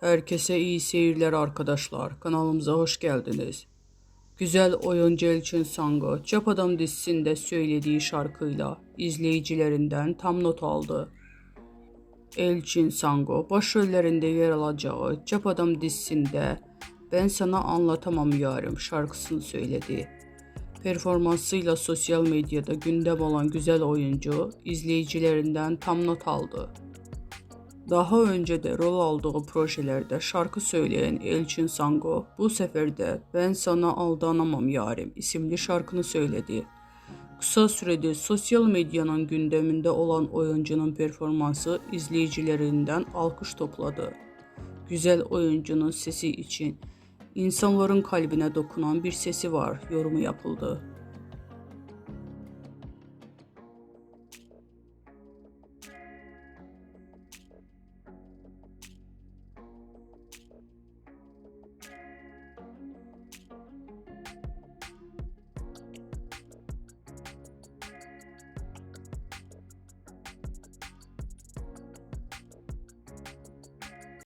Herkese iyi seyirler arkadaşlar. Kanalımıza hoş geldiniz. Güzel oyuncu Elçin Sango, Çöp Adam dizisinde söylediği şarkıyla izleyicilerinden tam not aldı. Elçin Sango başrollerinde yer alacağı Çöp Adam dizisinde Ben Sana Anlatamam Yarım şarkısını söyledi. Performansıyla sosyal medyada gündem olan güzel oyuncu izleyicilerinden tam not aldı. Daha önce de rol aldığı projelerde şarkı söyleyen Elçin Sango bu sefer de Ben Sana Aldanamam Yarim isimli şarkını söyledi. Kısa sürede sosyal medyanın gündeminde olan oyuncunun performansı izleyicilerinden alkış topladı. Güzel oyuncunun sesi için insanların kalbine dokunan bir sesi var yorumu yapıldı.